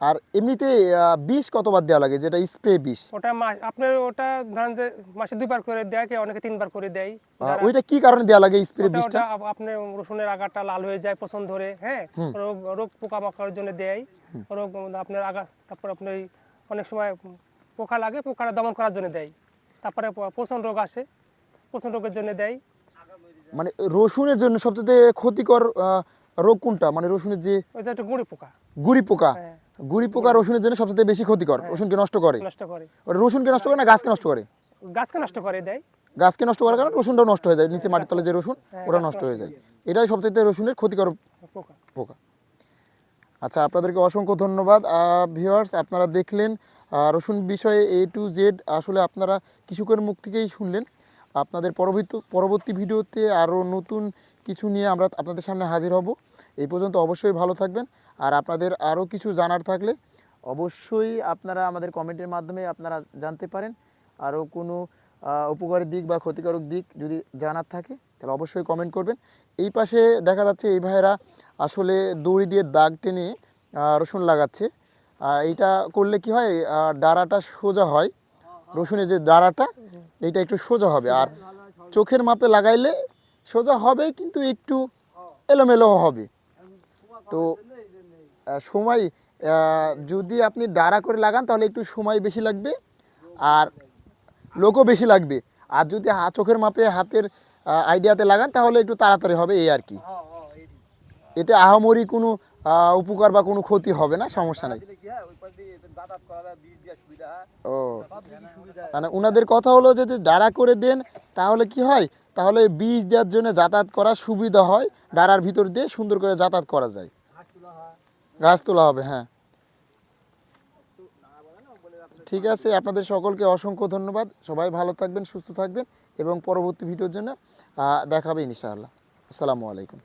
আর এমনিতে বিষ কতবার দেওয়া লাগে? যেটা স্প্রে বিষ। ওটা আপনার ওটা ধরেন যে মাসে দুইবার করে দেয় কেউ অনেকে তিনবার করে দেয়। ওইটা কি কারণে দেওয়া লাগে স্প্রে বিষটা? আপনার রসুনের আগাটা লাল হয়ে যায় পছন্দ ধরে হ্যাঁ? রোগ রোগ পোকামাকড়ের জন্য দেয়। রোগ আপনার আগা তারপর আপনার অনেক সময় পোকা লাগে পোকাটা দমন করার জন্য দেয়। তারপরে প- পচন রোগ আসে পচন রোগের জন্য দেয়। মানে রসুনের জন্য সবচেয়ে ক্ষতিকর রোগ কোনটা? মানে রসুনের যে ওই যে একটু গুঁড়ি পোকা। গুড়ি পোকা। হ্যাঁ। গুড়ি পোকা রসুনের জন্য সবচেয়ে বেশি ক্ষতিকর রসুনকে নষ্ট করে। নষ্ট করে। রসুনকে নষ্ট করে না গাছকে নষ্ট করে? গাছকে নষ্ট করে দেয়। গাছকে নষ্ট করার কারণে রসুনটাও নষ্ট হয়ে যায় নিচে মাটির তলে যে রসুন হ্যাঁ, ওটা নষ্ট নষ্ট হয়ে যায়। এটাই সবচেয়ে রসুনের ক্ষতিকর পোকা। পোকা। আচ্ছা আপনাদেরকে অসংখ্য ধন্যবাদ। ভিউয়ার্স আপনারা দেখলেন রসুন বিষয়ে এ টু জেড আসলে আপনারা কৃষকের মুখ থেকেই শুনলেন। আপনাদের পরবর্তী পরবর্তী ভিডিওতে আরও নতুন কিছু নিয়ে আমরা আপনাদের সামনে হাজির হব। এই পর্যন্ত অবশ্যই ভালো থাকবেন। আর আপনাদের আরও কিছু জানার থাকলে অবশ্যই আপনারা আমাদের কমেন্টের মাধ্যমে আপনারা জানতে পারেন। আরও কোনো উপকারী দিক বা ক্ষতিকারক দিক যদি জানার থাকে, তাহলে অবশ্যই কমেন্ট করবেন। এই পাশে দেখা যাচ্ছে এই ভাইয়েরা আসলে দড়ি দিয়ে দাগ টেনে রসুন লাগাচ্ছে। এইটা করলে কি হয়? ডাঁড়াটা সোজা হয়। রসুনের যে ডাঁড়াটা, এইটা একটু সোজা হবে। আর চোখের মাপে লাগাইলে সোজা হবে, কিন্তু একটু এলোমেলো হবে। তো সময় যদি আপনি ডাড়া করে লাগান তাহলে একটু সময় বেশি লাগবে আর লোকও বেশি লাগবে। আর যদি চোখের মাপে হাতের আইডিয়াতে লাগান তাহলে একটু তাড়াতাড়ি হবে এই আর কি। এতে আহামরি কোনো উপকার বা কোনো ক্ষতি হবে না সমস্যা নেই। ও। মানে ওনাদের কথা হলো যে যদি ডাড়া করে দেন তাহলে কি হয় তাহলে বীজ দেওয়ার জন্য যাতায়াত করা সুবিধা হয়। ডাড়ার ভিতর দিয়ে সুন্দর করে যাতায়াত করা যায়। গাছ তোলা হবে হ্যাঁ। ঠিক আছে, আপনাদের সকলকে অসংখ্য ধন্যবাদ। সবাই ভালো থাকবেন, সুস্থ থাকবেন এবং পরবর্তী ভিডিওর জন্য দেখাবে ইনশাআল্লাহ। আসসালামু আলাইকুম।